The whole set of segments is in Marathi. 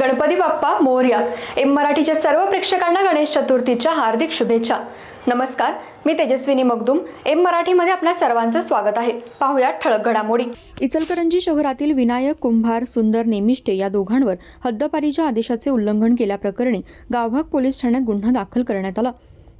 Ganpati Bappa Morya M मराठीच्या सर्व प्रेक्षकांना गणेश चतुर्थीच्या हार्दिक शुभेच्छा. नमस्कार मी तेजस्विनी मगदुम एम मराठीमध्ये आपल्या सर्वांचं स्वागत आहे. पाहूया ठळक घडामोडी. इचलकरंजी शहरातील विनायक कुंभार सुंदर नेमिष्टे या दोघांवर हद्दपारीच्या आदेशाचे उल्लंघन केल्याप्रकरणी गावभाग पोलीस ठाण्यात गुन्हा दाखल करण्यात आला.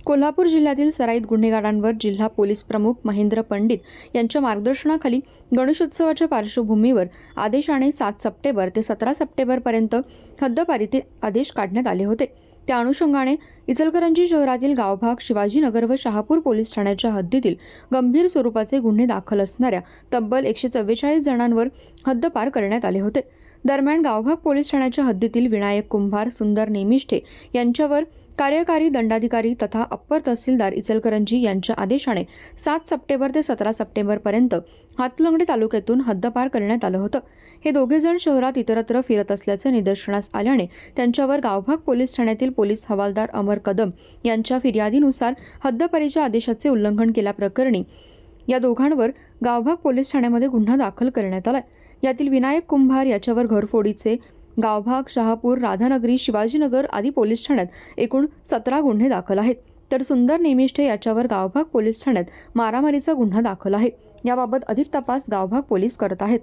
कोल्हापूर जिल्ह्यातील सराईत गुन्हेगारांवर जिल्हा पोलीस प्रमुख महेंद्र पंडित यांच्या मार्गदर्शनाखाली गणेशोत्सवाच्या पार्श्वभूमीवर आदेशाने सात सप्टेंबर ते सतरा सप्टेंबरपर्यंत हद्दपारीतील आदेश काढण्यात आले होते. त्या अनुषंगाने इचलकरंजी शहरातील गावभाग शिवाजीनगर व शहापूर पोलीस ठाण्याच्या हद्दीतील गंभीर स्वरूपाचे गुन्हे दाखल असणाऱ्या तब्बल एकशे चव्वेचाळीस जणांवर हद्दपार करण्यात आले होते. दरम्यान गावभाग पोलीस ठाण्याच्या हद्दीतील विनायक कुंभार सुंदर नेमिष्ठे यांच्यावर कार्यकारी दंडाधिकारी तथा अप्पर तहसीलदार इचलकरंजी यांच्या आदेशाने सात सप्टेंबर ते सतरा सप्टेंबरपर्यंत हातलंगडी तालुक्यातून हद्दपार करण्यात आलं होतं. हे दोघे जण शहरात इतरत्र फिरत असल्याचे निदर्शनास आल्याने त्यांच्यावर गावभाग पोलीस ठाण्यातील पोलीस हवालदार अमर कदम यांच्या फिर्यादीनुसार हद्दपारीच्या आदेशाचे उल्लंघन केल्याप्रकरणी या दोघांवर गावभाग पोलीस ठाण्यामध्ये गुन्हा दाखल करण्यात आलाय. यातील विनायक कुंभार याच्यावर घरफोडीचे गावभाग शहापूर राधानगरी शिवाजीनगर आदी पोलीस ठाण्यात एकूण सतरा गुन्हे दाखल आहेत. तर सुंदर नेमिष्ठे याच्यावर गावभाग पोलीस ठाण्यात मारामारीचा गुन्हा दाखल आहे. याबाबत अधिक तपास गावभाग पोलीस करत आहेत.